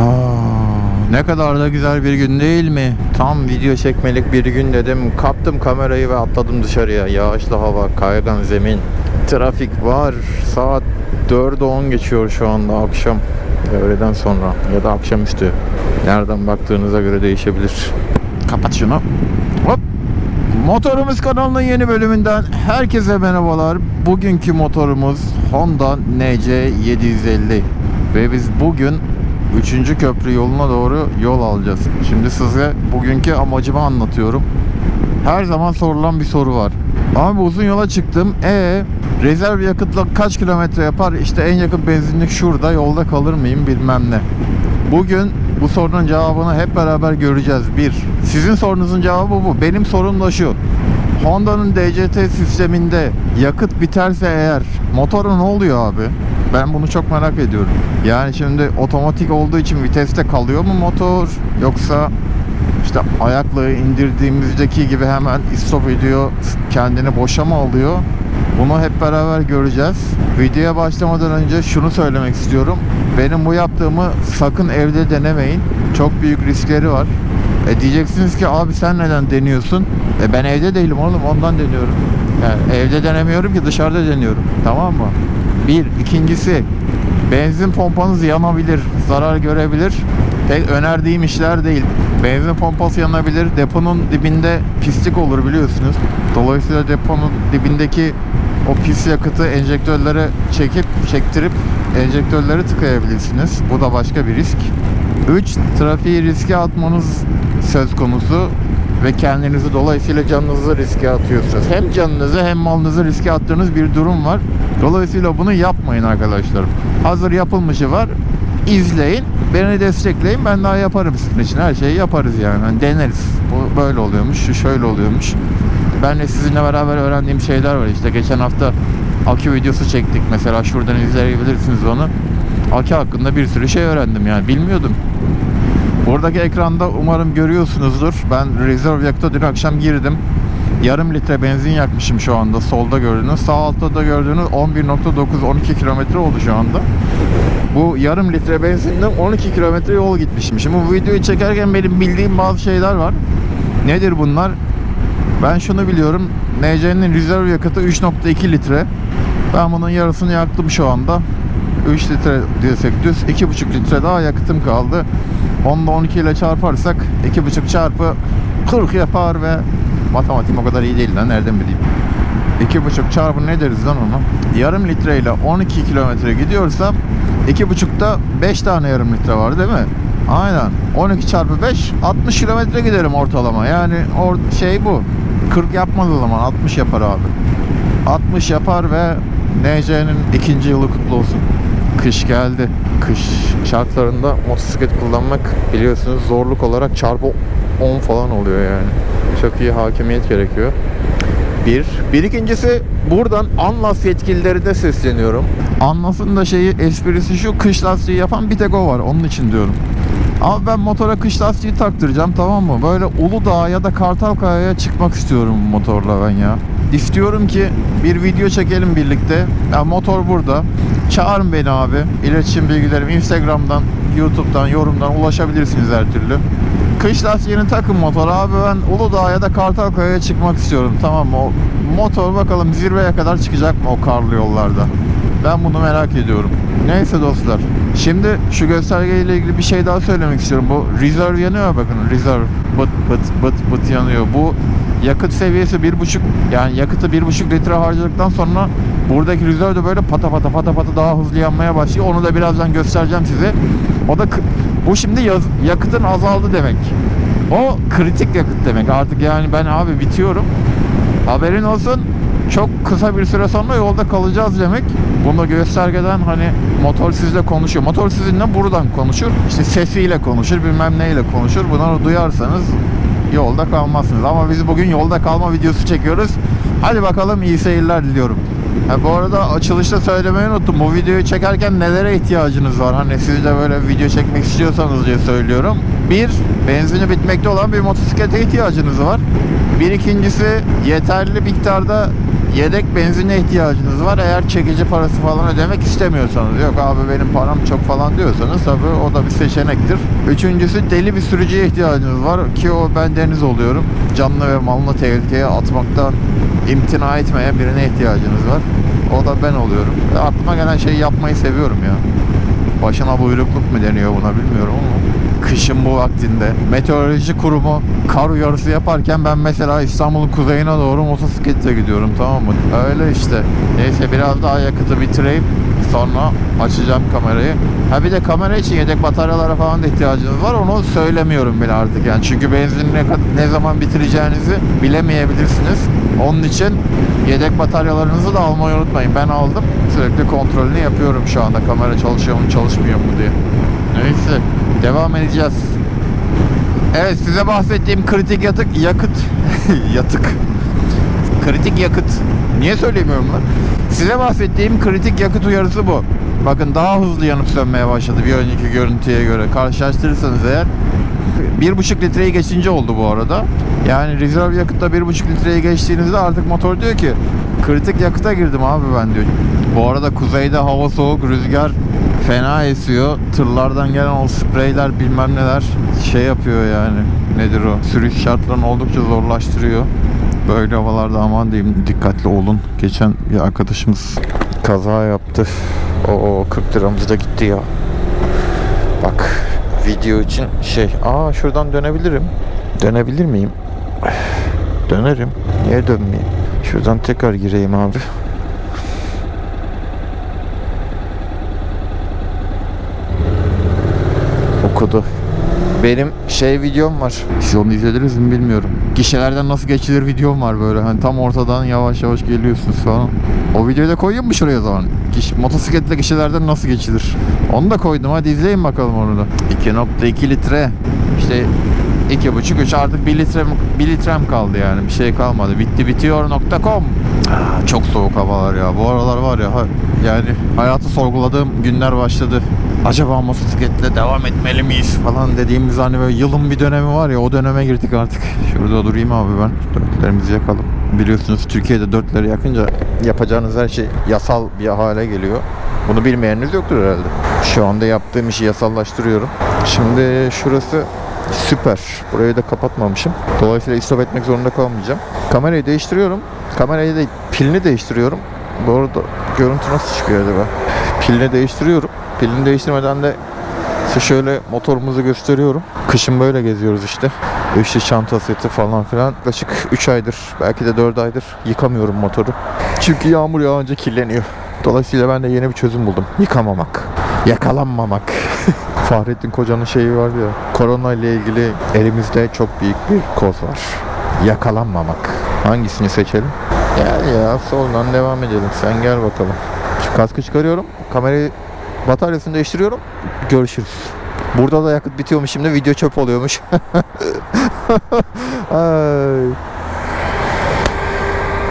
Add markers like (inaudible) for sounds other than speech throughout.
Ha, ne kadar da güzel bir gün değil mi? Tam video çekmelik bir gün dedim. Kaptım kamerayı ve atladım dışarıya. Yağışlı hava, kaygan zemin, trafik var. Saat 4'e 10 geçiyor şu anda akşam. Öğleden sonra ya da akşamüstü. Nereden baktığınıza göre değişebilir. Kapat şunu. Hop. Motorumuz kanalının yeni bölümünden herkese merhabalar. Bugünkü motorumuz Honda NC750 ve biz bugün 3. köprü yoluna doğru yol alacağız. Şimdi size bugünkü amacımı anlatıyorum. Her zaman sorulan bir soru var. Abi uzun yola çıktım. E rezerv yakıtla kaç kilometre yapar? İşte en yakın benzinlik şurada. Yolda kalır mıyım bilmem ne. Bugün bu sorunun cevabını hep beraber göreceğiz. Bir, sizin sorunuzun cevabı bu. Benim sorum da şu. Honda'nın DCT sisteminde yakıt biterse eğer motora ne oluyor abi? Ben bunu çok merak ediyorum. Yani şimdi otomatik olduğu için viteste kalıyor mu motor yoksa işte ayakla indirdiğimizdeki gibi hemen istop ediyor, kendini boşa mı alıyor? Bunu hep beraber göreceğiz. Videoya başlamadan önce şunu söylemek istiyorum. Benim bu yaptığımı sakın evde denemeyin. Çok büyük riskleri var. E diyeceksiniz ki abi sen neden deniyorsun? E ben evde değilim oğlum ondan deniyorum. Yani evde denemiyorum ki dışarıda deniyorum. Tamam mı? Bir. ikincisi benzin pompanız yanabilir, zarar görebilir. Pek önerdiğim işler değil. Benzin pompası yanabilir, deponun dibinde pislik olur biliyorsunuz. Dolayısıyla deponun dibindeki o pis yakıtı enjektörlere çekip çektirip enjektörleri tıkayabilirsiniz. Bu da başka bir risk. 3. Trafiği riske atmanız söz konusu ve kendinizi dolayısıyla canınızı riske atıyorsunuz. Hem canınızı hem malınızı riske attığınız bir durum var. Dolayısıyla bunu yapmayın arkadaşlar. Hazır yapılmışı var. İzleyin. Beni destekleyin. Ben daha yaparım sizin için. Her şeyi yaparız yani. Hani deneriz. Bu böyle oluyormuş. Şu şöyle oluyormuş. Ben de sizinle beraber öğrendiğim şeyler var. İşte geçen hafta akü videosu çektik. Mesela şuradan izleyebilirsiniz onu. Akü hakkında bir sürü şey öğrendim yani. Bilmiyordum. Buradaki ekranda umarım görüyorsunuzdur. Ben rezerv yakıta dün akşam girdim. Yarım litre benzin yakmışım şu anda solda gördüğünüz. Sağ altta da gördüğünüz 11.9-12 kilometre oldu şu anda. Bu yarım litre benzinden 12 kilometre yol gitmişim. Şimdi bu videoyu çekerken benim bildiğim bazı şeyler var. Nedir bunlar? Ben şunu biliyorum. NC'nin rezerv yakıtı 3.2 litre. Ben bunun yarısını yaktım şu anda. 3 litre diyorsak düz 2,5 litre daha yakıtım kaldı. Onu da 12 ile çarparsak 2,5 çarpı 40 yapar ve matematiğim o kadar iyi değil lan nereden bileyim. 2,5 çarpı ne deriz lan onu? Yarım litre ile 12 kilometre gidiyorsam 2,5'da 5 tane yarım litre var değil mi? Aynen. 12 çarpı 5 60 kilometre giderim ortalama. Yani or şey bu. 40 yapmaz o zaman 60 yapar abi. 60 yapar ve NC'nin ikinci yılı kutlu olsun. Kış geldi. Kış şartlarında motosiklet kullanmak biliyorsunuz zorluk olarak çarpı 10 falan oluyor yani. Çok iyi hakimiyet gerekiyor. Bir. Bir ikincisi buradan Anlas yetkililerine sesleniyorum. Anlas'ın da şeyi esprisi şu kış lastiği yapan bir tek o var. Onun için diyorum. Abi ben motora kış lastiği taktıracağım tamam mı? Böyle Uludağ ya da Kartalkaya'ya çıkmak istiyorum motorla ben ya. İstiyorum ki bir video çekelim birlikte. Ya motor burada. Çağırın beni abi. İletişim bilgilerim Instagram'dan, YouTube'dan, yorumdan ulaşabilirsiniz her türlü. Kış lastiğini takın motora abi ben Uludağ ya da Kartalkaya'ya çıkmak istiyorum tamam mı? O motor bakalım zirveye kadar çıkacak mı o karlı yollarda? Ben bunu merak ediyorum. Neyse dostlar. Şimdi şu göstergeyle ilgili bir şey daha söylemek istiyorum. Bu reserve yanıyor bakın. Reserve bıt bıt bıt bıt yanıyor. Bu yakıt seviyesi bir buçuk yani yakıtı bir buçuk litre harcadıktan sonra buradaki reserve de böyle pata pata pata pata daha hızlı yanmaya başlıyor. Onu da birazdan göstereceğim size. O da bu şimdi yaz, yakıtın azaldı demek. O kritik yakıt demek. Artık yani ben abi bitiyorum. Haberin olsun çok kısa bir süre sonra yolda kalacağız demek. Bunu göstergeden hani motor sizle konuşuyor. Motor sizinle buradan konuşur. İşte sesiyle konuşur, bilmem neyle konuşur. Bunları duyarsanız yolda kalmazsınız. Ama biz bugün yolda kalma videosu çekiyoruz. Hadi bakalım iyi seyirler diliyorum. Ha, bu arada açılışta söylemeyi unuttum. Bu videoyu çekerken nelere ihtiyacınız var? Hani siz de böyle video çekmek istiyorsanız diye söylüyorum. Bir, benzini bitmekte olan bir motosiklete ihtiyacınız var. Bir ikincisi yeterli miktarda yedek benzine ihtiyacınız var. Eğer çekici parası falan ödemek istemiyorsanız. Yok abi benim param çok falan diyorsanız tabii o da bir seçenektir. Üçüncüsü deli bir sürücüye ihtiyacınız var ki o ben deniz oluyorum. Canlı ve malını tehlikeye atmaktan imtina etmeyen birine ihtiyacınız var. O da ben oluyorum. Ve aklıma gelen şeyi yapmayı seviyorum ya. Başına buyrukluk mu deniyor buna bilmiyorum ama kışın bu vaktinde meteoroloji kurumu kar uyarısı yaparken ben mesela İstanbul'un kuzeyine doğru motosikletle gidiyorum tamam mı? Öyle işte. Neyse biraz daha yakıtı bitireyim. Sonra açacağım kamerayı. Ha bir de kamera için yedek bataryalara falan da ihtiyacınız var. Onu söylemiyorum bile artık yani. Çünkü benzin ne, ne zaman bitireceğinizi bilemeyebilirsiniz. Onun için yedek bataryalarınızı da almayı unutmayın. Ben aldım. Sürekli kontrolünü yapıyorum şu anda. Kamera çalışıyor mu çalışmıyor mu diye. Neyse devam edeceğiz. Evet size bahsettiğim kritik yatık yakıt (laughs) yatık kritik yakıt niye söyleyemiyorum lan? Size bahsettiğim kritik yakıt uyarısı bu. Bakın daha hızlı yanıp sönmeye başladı bir önceki görüntüye göre. Karşılaştırırsanız eğer 1,5 litreyi geçince oldu bu arada. Yani rezerv yakıtta 1,5 litreyi geçtiğinizde artık motor diyor ki kritik yakıta girdim abi ben diyor. Bu arada kuzeyde hava soğuk, rüzgar fena esiyor. Tırlardan gelen o spreyler bilmem neler şey yapıyor yani. Nedir o? Sürüş şartlarını oldukça zorlaştırıyor. Böyle havalarda aman diyeyim dikkatli olun. Geçen bir arkadaşımız kaza yaptı. O 40 liramız da gitti ya. Bak video için şey. Aa şuradan dönebilirim. Dönebilir miyim? Dönerim. Niye dönmeyeyim? Şuradan tekrar gireyim abi. Benim şey videom var. Siz onu izlediniz mi bilmiyorum. Gişelerden nasıl geçilir videom var böyle. Hani tam ortadan yavaş yavaş geliyorsunuz falan. O videoyu da koyayım mı şuraya zaman? Giş, motosikletle gişelerden nasıl geçilir? Onu da koydum. Hadi izleyin bakalım onu da. 2.2 litre. İşte 2.5 3 artık 1 litre 1 litrem kaldı yani. Bir şey kalmadı. Bitti bitiyor.com. Çok soğuk havalar ya. Bu aralar var ya yani hayatı sorguladığım günler başladı. Acaba motosikletle devam etmeli miyiz falan dediğimiz hani böyle yılın bir dönemi var ya o döneme girdik artık. Şurada durayım abi ben. Dörtlerimizi yakalım. Biliyorsunuz Türkiye'de dörtleri yakınca yapacağınız her şey yasal bir hale geliyor. Bunu bilmeyeniniz yoktur herhalde. Şu anda yaptığım işi yasallaştırıyorum. Şimdi şurası süper. Burayı da kapatmamışım. Dolayısıyla istop etmek zorunda kalmayacağım. Kamerayı değiştiriyorum. Kamerayı da pilini değiştiriyorum. Bu arada görüntü nasıl çıkıyor acaba? Pilini değiştiriyorum. Pilini değiştirmeden de size şöyle motorumuzu gösteriyorum. Kışın böyle geziyoruz işte. Üçlü çanta seti falan filan. Yaklaşık 3 aydır belki de 4 aydır yıkamıyorum motoru. Çünkü yağmur yağınca kirleniyor. Dolayısıyla ben de yeni bir çözüm buldum. Yıkamamak. Yakalanmamak. (laughs) Fahrettin Koca'nın şeyi var ya. Korona ile ilgili elimizde çok büyük bir koz var. Yakalanmamak. Hangisini seçelim? Gel ya soldan devam edelim. Sen gel bakalım. Şu kaskı çıkarıyorum. Kamerayı bataryasını değiştiriyorum. Görüşürüz. Burada da yakıt bitiyormuş şimdi video çöp oluyormuş. (laughs)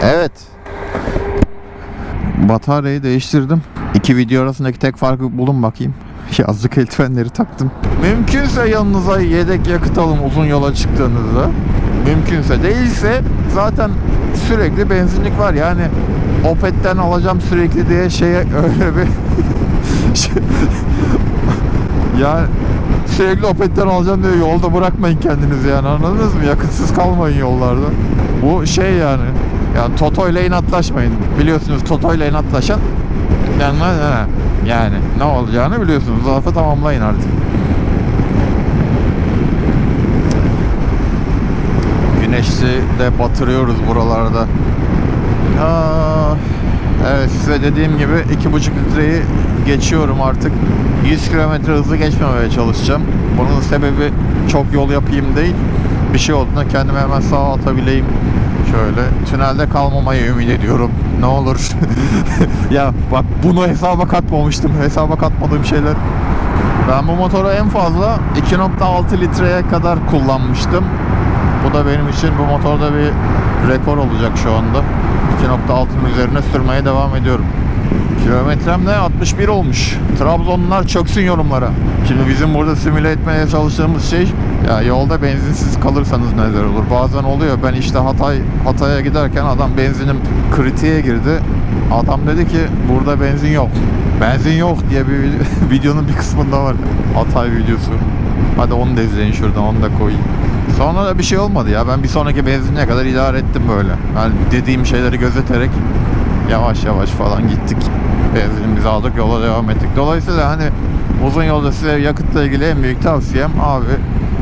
Evet. Bataryayı değiştirdim. İki video arasındaki tek farkı bulun bakayım. (laughs) Yazlık eldivenleri taktım. Mümkünse yanınıza yedek yakıt alın uzun yola çıktığınızda. Mümkünse değilse zaten sürekli benzinlik var. Yani Opet'ten alacağım sürekli diye şeye öyle bir (laughs) yani sürekli Opet'ten alacağım diye yolda bırakmayın kendinizi yani anladınız mı? Yakıtsız kalmayın yollarda. Bu şey yani. Yani Toto ile inatlaşmayın. Biliyorsunuz Toto ile inatlaşan yani, yani ne olacağını biliyorsunuz. Lafı tamamlayın artık. Güneşi de batırıyoruz buralarda. Aa, evet size dediğim gibi iki buçuk litreyi geçiyorum artık. 100 kilometre hızlı geçmemeye çalışacağım. Bunun sebebi çok yol yapayım değil. Bir şey olduğunda kendimi hemen sağa atabileyim. Şöyle tünelde kalmamayı ümit ediyorum. Ne olur. (laughs) ya bak bunu hesaba katmamıştım. Hesaba katmadığım şeyler. Ben bu motoru en fazla 2.6 litreye kadar kullanmıştım. Bu da benim için bu motorda bir rekor olacak şu anda. 2.6'nın üzerine sürmeye devam ediyorum. Kilometrem de 61 olmuş. Trabzonlular çöksün yorumlara. Şimdi bizim burada simüle etmeye çalıştığımız şey Ya yolda benzinsiz kalırsanız neler olur? Bazen oluyor. Ben işte Hatay Hatay'a giderken adam benzinim kritiğe girdi. Adam dedi ki burada benzin yok. Benzin yok diye bir video- (laughs) videonun bir kısmında var. Hatay videosu. Hadi onu da izleyin şuradan onu da koyayım. Sonra da bir şey olmadı ya. Ben bir sonraki benzinliğe kadar idare ettim böyle. Yani dediğim şeyleri gözeterek yavaş yavaş falan gittik. Benzinimizi aldık yola devam ettik. Dolayısıyla hani uzun yolda size yakıtla ilgili en büyük tavsiyem abi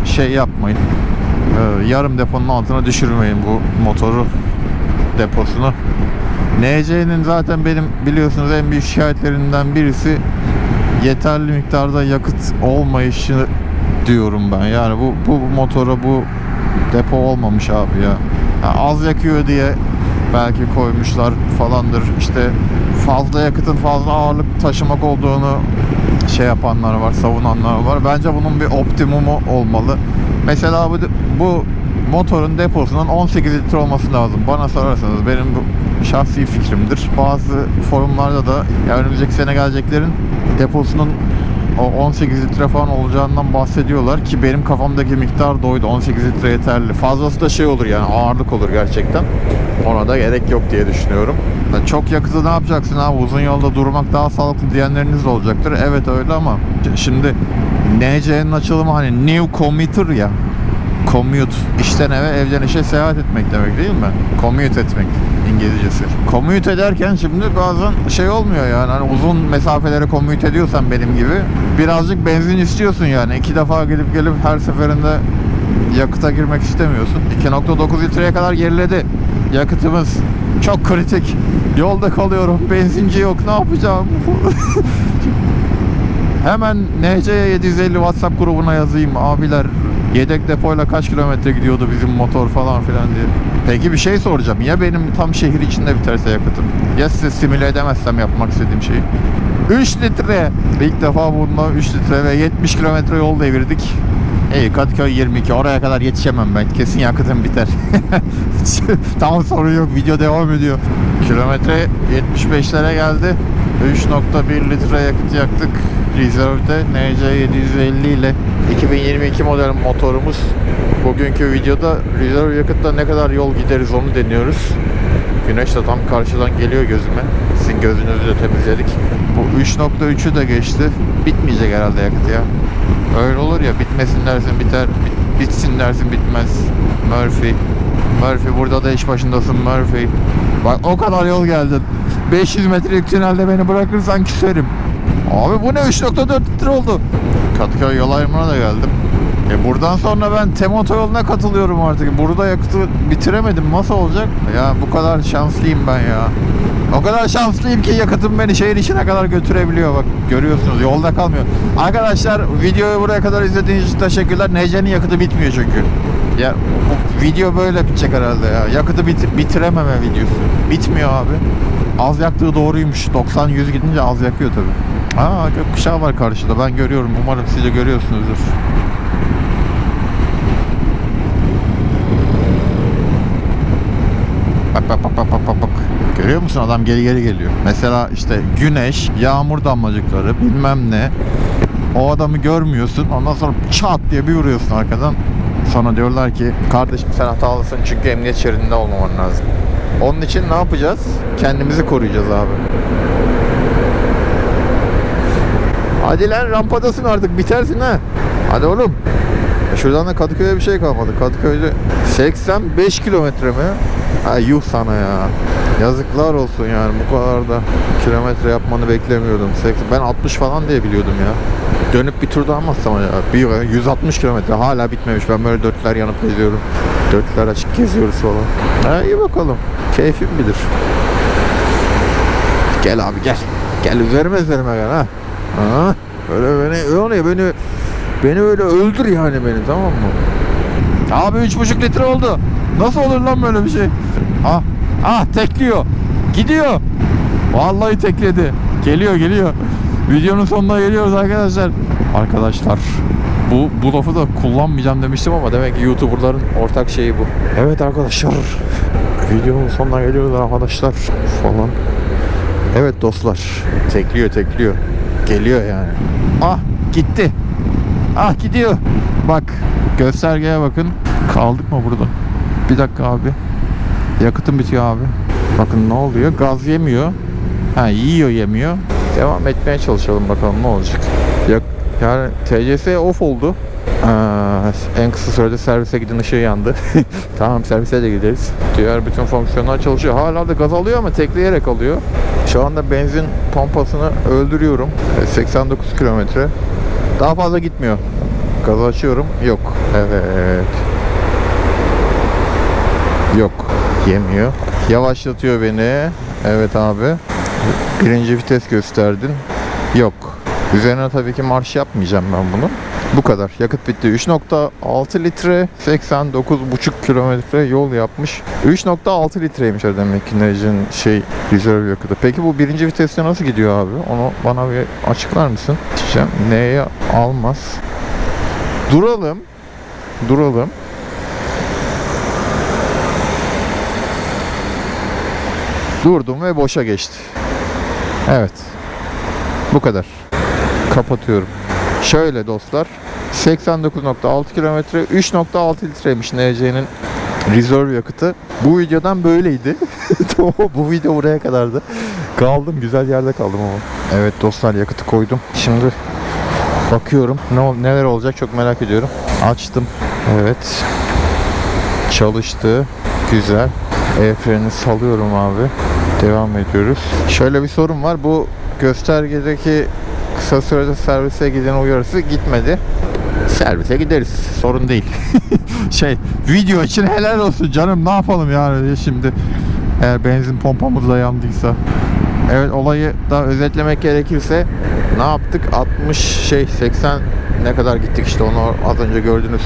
şey yapmayın. Ee, yarım deponun altına düşürmeyin bu motoru deposunu. NC'nin zaten benim biliyorsunuz en büyük şikayetlerinden birisi yeterli miktarda yakıt olmayışı diyorum ben. Yani bu bu motora bu depo olmamış abi ya. Ha, az yakıyor diye belki koymuşlar falandır. İşte fazla yakıtın fazla ağırlık taşımak olduğunu şey yapanlar var, savunanlar var. Bence bunun bir optimumu olmalı. Mesela bu bu motorun deposunun 18 litre olması lazım. Bana sorarsanız benim bu şahsi fikrimdir. Bazı forumlarda da ya önümüzdeki sene geleceklerin deposunun 18 litre falan olacağından bahsediyorlar ki benim kafamdaki miktar doydu. 18 litre yeterli. Fazlası da şey olur yani ağırlık olur gerçekten. Ona da gerek yok diye düşünüyorum. Yani çok yakıtı ne yapacaksın abi? Uzun yolda durmak daha sağlıklı diyenleriniz olacaktır. Evet öyle ama şimdi NC'nin açılımı hani New Commuter ya. Commute. işten eve, evden işe seyahat etmek demek değil mi? Commute etmek İngilizcesi. Commute ederken şimdi bazen şey olmuyor yani hani uzun mesafeleri commute ediyorsan benim gibi birazcık benzin istiyorsun yani. iki defa gidip gelip her seferinde yakıta girmek istemiyorsun. 2.9 litreye kadar geriledi yakıtımız. Çok kritik. Yolda kalıyorum. Benzinci yok. Ne yapacağım? (laughs) Hemen NC 750 WhatsApp grubuna yazayım abiler. Yedek depoyla kaç kilometre gidiyordu bizim motor falan filan diye. Peki bir şey soracağım. Ya benim tam şehir içinde biterse yakıtım? Ya size simüle edemezsem yapmak istediğim şeyi? 3 litre. İlk defa bununla 3 litre ve 70 kilometre yol devirdik. İyi Kadıköy 22 oraya kadar yetişemem ben. Kesin yakıtım biter. (laughs) tamam sorun yok video devam ediyor. Kilometre 75'lere geldi. 3.1 litre yakıt yaktık. Reserve'de NC 750 ile 2022 model motorumuz. Bugünkü videoda rezerv yakıtta ne kadar yol gideriz onu deniyoruz. Güneş de tam karşıdan geliyor gözüme. Gözünüzü de temizledik. Bu 3.3'ü de geçti. Bitmeyecek herhalde yakıt ya. Öyle olur ya bitmesin dersin biter, bit- bitsin dersin bitmez. Murphy. Murphy burada da iş başındasın Murphy. Bak o kadar yol geldin. 500 metrelik tünelde beni bırakırsan küserim. Abi bu ne 3.4 litre oldu. Kadıköy yol ayrımına da geldim. E buradan sonra ben TEM otoyoluna katılıyorum artık. Burada yakıtı bitiremedim. Nasıl olacak? Ya bu kadar şanslıyım ben ya. O kadar şanslıyım ki yakıtım beni şehir içine kadar götürebiliyor. Bak görüyorsunuz yolda kalmıyor. Arkadaşlar videoyu buraya kadar izlediğiniz için teşekkürler. Nece'nin yakıtı bitmiyor çünkü. Ya bu video böyle bitecek herhalde ya. Yakıtı bit- bitirememe videosu. Bitmiyor abi. Az yaktığı doğruymuş. 90-100 gidince az yakıyor tabii. Aa gökkuşağı var karşıda. Ben görüyorum. Umarım siz de görüyorsunuzdur. Bak bak bak bak bak bak. Görüyor musun adam geri geri geliyor. Mesela işte güneş, yağmur damlacıkları bilmem ne. O adamı görmüyorsun. Ondan sonra çat diye bir vuruyorsun arkadan. Sonra diyorlar ki kardeşim sen hatalısın çünkü emniyet şeridinde olmaman lazım. Onun için ne yapacağız? Kendimizi koruyacağız abi. Hadi lan rampadasın artık bitersin ha. Hadi oğlum. E Şuradan da Kadıköy'e bir şey kalmadı. Kadıköy'de 85 kilometre mi? Ha yuh sana ya. Yazıklar olsun yani bu kadar da kilometre yapmanı beklemiyordum. 80 Ben 60 falan diye biliyordum ya. Dönüp bir tur daha atmazsam ya. Bir 160 kilometre hala bitmemiş. Ben böyle dörtler yanıp geziyorum. Dörtler açık geziyoruz falan. Ha iyi bakalım. Keyfim bilir. Gel abi gel. Gel üzerime üzerime gel ha. Ha? Böyle beni öyle beni beni öyle öldür yani beni tamam mı? Abi üç buçuk litre oldu. Nasıl olur lan böyle bir şey? Ah, ah tekliyor. Gidiyor. Vallahi tekledi. Geliyor geliyor. Videonun sonuna geliyoruz arkadaşlar. Arkadaşlar bu, bu lafı da kullanmayacağım demiştim ama demek ki YouTuber'ların ortak şeyi bu. Evet arkadaşlar. Videonun sonuna geliyoruz arkadaşlar falan. Evet dostlar. Tekliyor tekliyor. Geliyor yani. Ah gitti. Ah gidiyor. Bak göstergeye bakın. Kaldık mı burada? Bir dakika abi. Yakıtım bitiyor abi. Bakın ne oluyor? Gaz yemiyor. Ha yiyor yemiyor. Devam etmeye çalışalım bakalım ne olacak. Yak yani TCS off oldu. Ee, en kısa sürede servise giden ışığı yandı. (laughs) tamam servise de gideriz. Diğer bütün fonksiyonlar çalışıyor. Hala da gaz alıyor ama tekleyerek alıyor. Şu anda benzin pompasını öldürüyorum. Ee, 89 kilometre. Daha fazla gitmiyor. Gazı açıyorum. Yok. Evet. Yok. Yemiyor. Yavaşlatıyor beni. Evet abi. Birinci vites gösterdin. Yok. Üzerine tabii ki marş yapmayacağım ben bunu. Bu kadar. Yakıt bitti. 3.6 litre 89,5 kilometre yol yapmış. 3.6 litreymiş demek ki Nec'in şey rezerv yakıtı. Peki bu birinci viteste nasıl gidiyor abi? Onu bana bir açıklar mısın? Diyeceğim. Neye almaz? Duralım. Duralım. Durdum ve boşa geçti. Evet. Bu kadar. Kapatıyorum. Şöyle dostlar. 89.6 kilometre 3.6 litreymiş NC'nin rezerv yakıtı. Bu videodan böyleydi. (laughs) Bu video buraya kadardı. Kaldım güzel yerde kaldım ama. Evet dostlar yakıtı koydum. Şimdi bakıyorum ne neler olacak çok merak ediyorum. Açtım. Evet. Çalıştı. Güzel. El freni salıyorum abi. Devam ediyoruz. Şöyle bir sorun var. Bu göstergedeki kısa sürede servise giden uyarısı gitmedi. Servise gideriz. Sorun değil. (laughs) şey video için helal olsun canım ne yapalım yani şimdi. Eğer benzin pompamız da yandıysa. Evet olayı da özetlemek gerekirse ne yaptık? 60 şey 80 ne kadar gittik işte onu az önce gördünüz.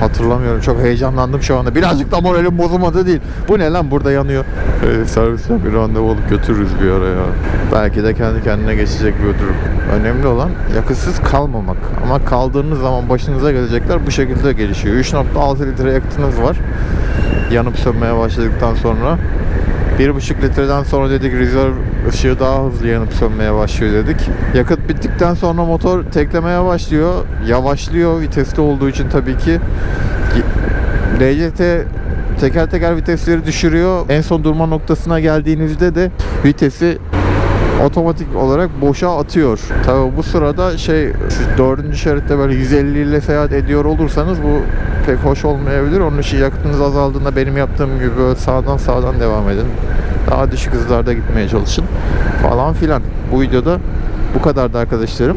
Hatırlamıyorum. Çok heyecanlandım şu anda. Birazcık da moralim bozulmadı değil. Bu ne lan burada yanıyor. Ee, servise bir randevu alıp götürürüz bir ara ya. Belki de kendi kendine geçecek bir durum. Önemli olan yakıtsız kalmamak. Ama kaldığınız zaman başınıza gelecekler bu şekilde gelişiyor. 3.6 litre yakıtınız var. Yanıp sönmeye başladıktan sonra 1,5 litreden sonra dedik rezerv ışığı daha hızlı yanıp sönmeye başlıyor dedik. Yakıt bittikten sonra motor teklemeye başlıyor. Yavaşlıyor viteste olduğu için tabii ki. DCT teker teker vitesleri düşürüyor. En son durma noktasına geldiğinizde de vitesi otomatik olarak boşa atıyor. Tabii bu sırada şey siz dördüncü şeritte böyle 150 ile seyahat ediyor olursanız bu pek hoş olmayabilir. Onun için yakıtınız azaldığında benim yaptığım gibi böyle sağdan sağdan devam edin. Daha düşük hızlarda gitmeye çalışın falan filan. Bu videoda bu kadardı arkadaşlarım.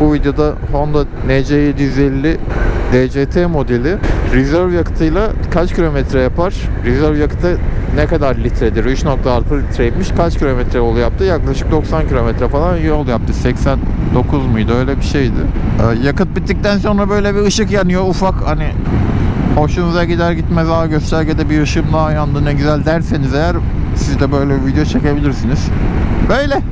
Bu videoda Honda NC750 DCT modeli rezerv yakıtıyla kaç kilometre yapar? Rezerv yakıtı ne kadar litredir? 3.6 litreymiş. Kaç kilometre yol yaptı? Yaklaşık 90 kilometre falan yol yaptı. 89 muydu? Öyle bir şeydi. Ee, yakıt bittikten sonra böyle bir ışık yanıyor. Ufak hani hoşunuza gider gitmez aa göstergede bir ışığım daha yandı ne güzel derseniz eğer siz de böyle bir video çekebilirsiniz. Böyle.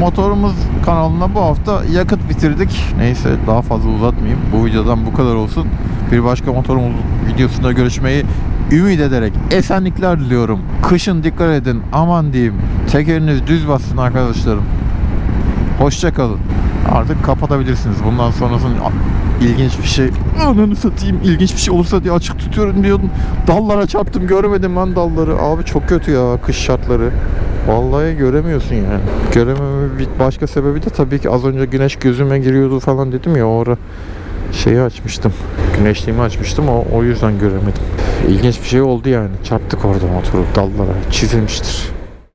Motorumuz kanalına bu hafta yakıt bitirdik. Neyse daha fazla uzatmayayım. Bu videodan bu kadar olsun. Bir başka motorumuz videosunda görüşmeyi ümit ederek esenlikler diliyorum. Kışın dikkat edin. Aman diyeyim. Tekeriniz düz bassın arkadaşlarım. Hoşça kalın. Artık kapatabilirsiniz. Bundan sonrasında ilginç bir şey. Ananı satayım. İlginç bir şey olursa diye açık tutuyorum diyordum. Dallara çarptım görmedim lan dalları. Abi çok kötü ya kış şartları. Vallahi göremiyorsun yani. Göremememin bir başka sebebi de tabii ki az önce güneş gözüme giriyordu falan dedim ya o ara şeyi açmıştım. Güneşliğimi açmıştım o, o yüzden göremedim. İlginç bir şey oldu yani. Çarptık orada motoru dallara. Çizilmiştir.